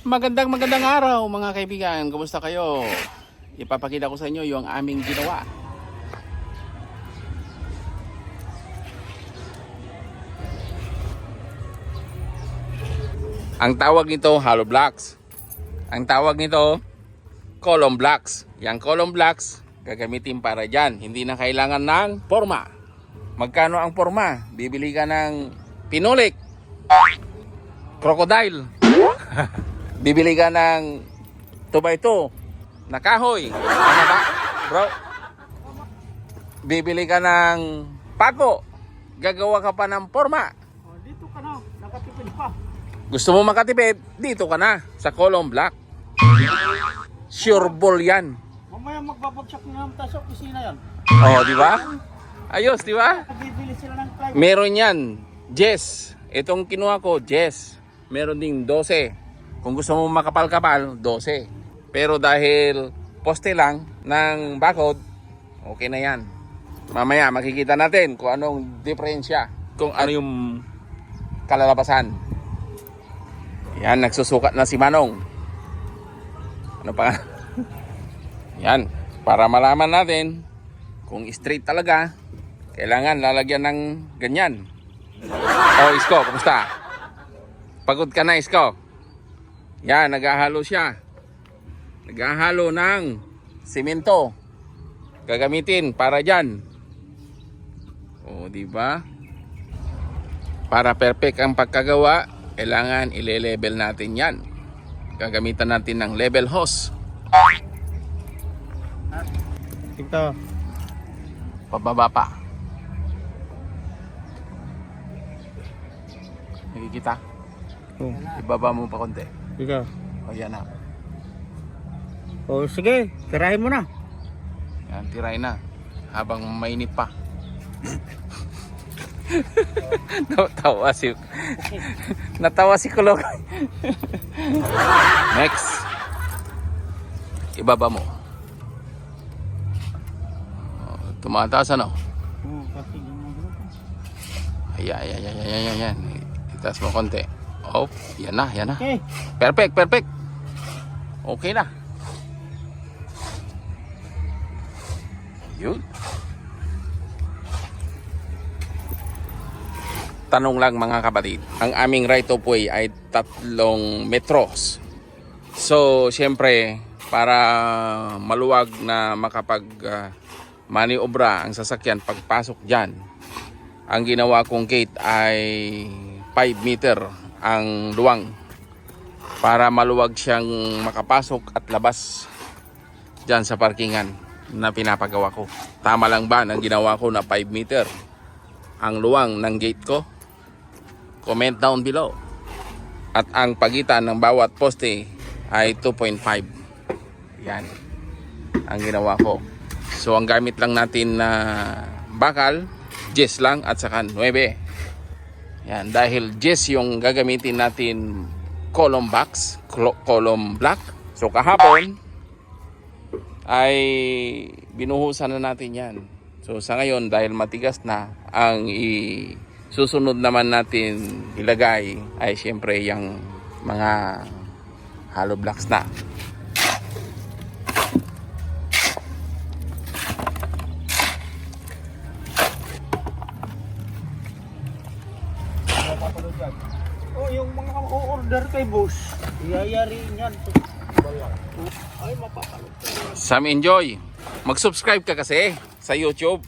Magandang magandang araw mga kaibigan. Kumusta kayo? Ipapakita ko sa inyo yung aming ginawa. Ang tawag nito hollow blocks. Ang tawag nito column blocks. Yang column blocks gagamitin para dyan. Hindi na kailangan ng forma. Magkano ang forma? Bibili ka ng pinulik, crocodile, bibili ka ng 2x2 na kahoy. Tama ba, bro? Bibili ka ng pako. Gagawa ka pa ng forma. Oh, dito ka na, nakatipid pa. Gusto mo makatipid? Dito ka na sa column block. Sure ball yan. Mamaya magbabagsak na naman tayo sa opisina yan. Oh, di ba? Ayos, di ba? Bibili sila ng client. Meron yan. Jess. Itong kinuha ko, Jess. Meron ding 12. Kung gusto mo makapal-kapal, 12. Pero dahil poste lang ng bakod, okay na yan. Mamaya makikita natin kung anong diferensya. Kung ano yung kalalabasan. Yan, nagsusukat na si Manong. Ano pa? yan, para malaman natin kung straight talaga, kailangan lalagyan ng ganyan. Oh, Isko, kumusta? Pagod ka na, Isko? Yan, naghahalo siya. Naghahalo ng simento. Gagamitin para dyan. O, di ba? Para perfect ang pagkagawa, kailangan ile-level natin yan. Gagamitan natin ng level hose. Ito. Pababa pa. Nakikita? Oh, Ibaba mo pa konti. Ikaw. O yan na. Oh, sige, tirahin mo na. Yan, tiray na. Habang mainit pa. Natawa si... Natawa si Kulog. Next. Ibaba mo. O, Tumataas ano? Oh, ayan, ayan, ayan, ayan, ayan. Itaas mo konti. Oh, yan na, yan na. Okay. Perfect, perfect. Okay na. Yun. Tanong lang mga kapatid, ang aming right of way ay tatlong metros. So, siyempre, para maluwag na makapag ah, maniobra ang sasakyan pagpasok dyan, ang ginawa kong gate ay 5 meter ang luwang para maluwag siyang makapasok at labas dyan sa parkingan na pinapagawa ko. Tama lang ba ang ginawa ko na 5 meter ang luwang ng gate ko? Comment down below. At ang pagitan ng bawat poste ay 2.5. Yan ang ginawa ko. So ang gamit lang natin na bakal, jess lang at saka 9. Yan, dahil jess yung gagamitin natin column box, column block. So kahapon ay binuhusan na natin yan. So sa ngayon dahil matigas na ang i susunod naman natin ilagay ay siyempre yung mga hollow blocks na. Oh, yung mga order kay boss, iyayariin yan. Ay, mapapalot. Sam Enjoy, mag-subscribe ka kasi sa YouTube.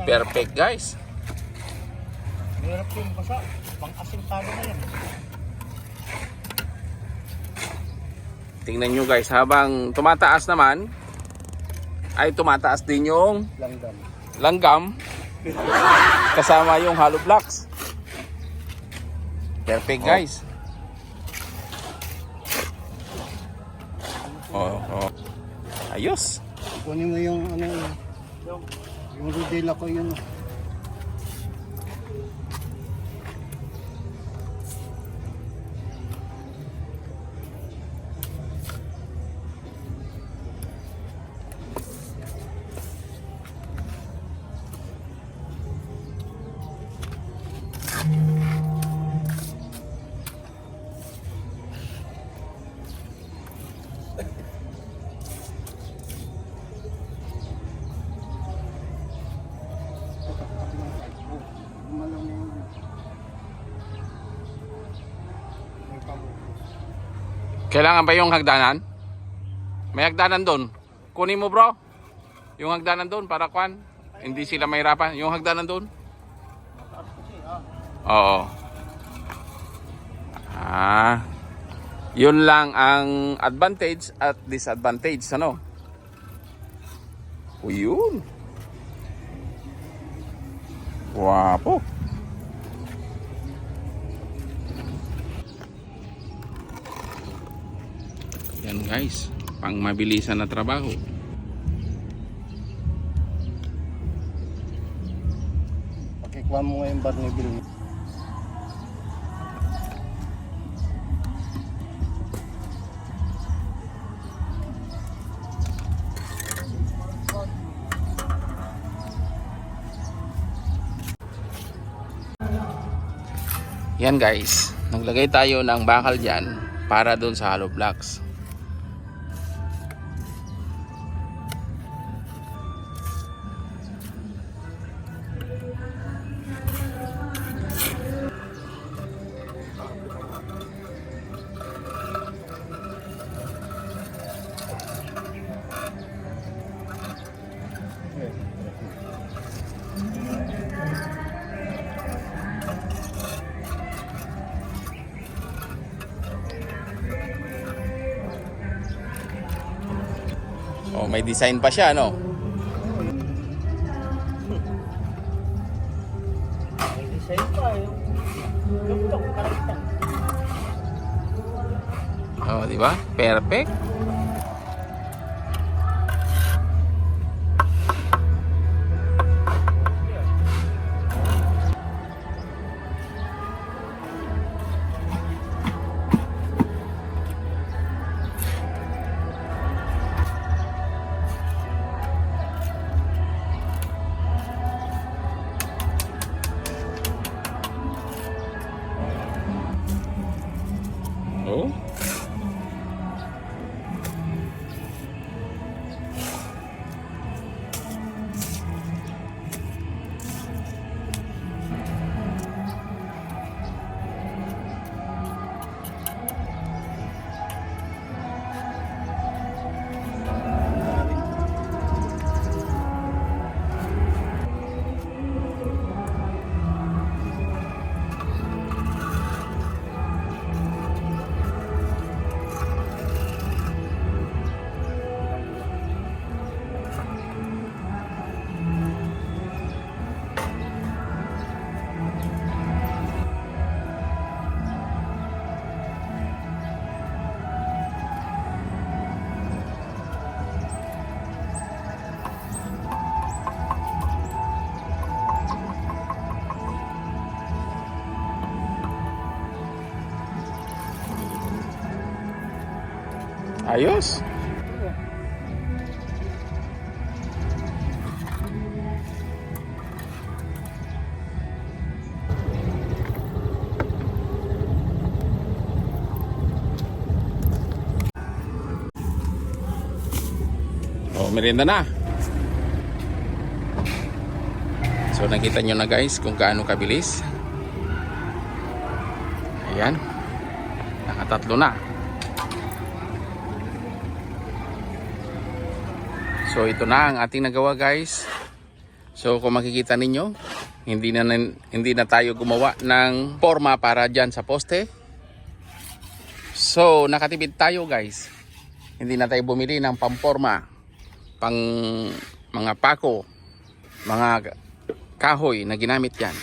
Perfect guys. Meron yung basa. Pang-asintado na yan. Tingnan nyo guys, habang tumataas naman, ay tumataas din yung Langgam. langgam kasama yung hollow blocks. Perfect guys. Oh, oh. Ayos. Kunin mo yung ano yung yung rodela ko yun. Kailangan ba yung hagdanan? May hagdanan doon. Kunin mo bro. Yung hagdanan doon para kwan. Hindi sila mahirapan. Yung hagdanan doon. Oo. Ah. Yun lang ang advantage at disadvantage, ano? O yun. Wapo. Yan guys, pang mabilisan na trabaho. Pakikuha mo nga yung barnabil mo. Yan guys, naglagay tayo ng bakal dyan para doon sa hollow blocks. May design pa siya, no? May design pa yung tuktok, karaktang. Oh, di ba? Perfect. Ayos. Oh, merienda na. So nakita nyo na guys kung gaano kabilis. Ayan. Nakatatlo na. So ito na ang ating nagawa guys. So kung makikita ninyo, hindi na hindi na tayo gumawa ng forma para diyan sa poste. So nakatipid tayo guys. Hindi na tayo bumili ng pamporma pang mga pako, mga kahoy na ginamit yan.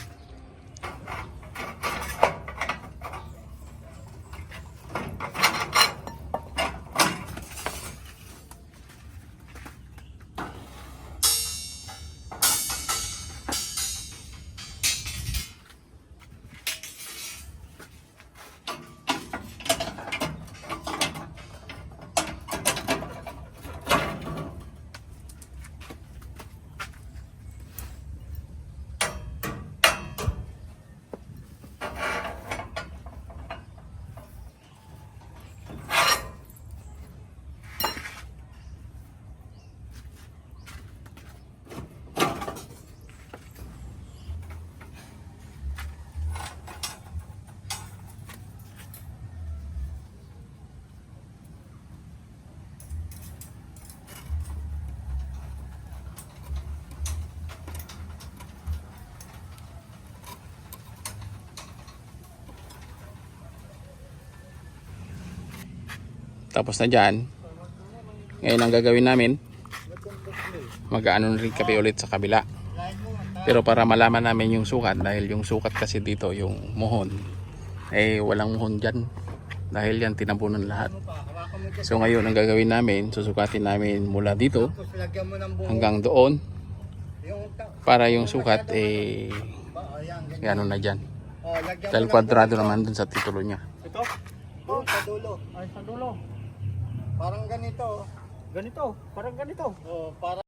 Tapos na dyan. Ngayon ang gagawin namin, mag-ano rin kami ulit sa kabila. Pero para malaman namin yung sukat, dahil yung sukat kasi dito, yung muhon, eh walang muhon dyan. Dahil yan tinabunan lahat. So ngayon ang gagawin namin, susukatin namin mula dito hanggang doon para yung sukat eh ano na dyan. Dahil kwadrado naman dun sa titulo niya. Ito? Oh, sa dulo. Ay, sa dulo. Parang ganito. Ganito? Parang ganito? Oh, parang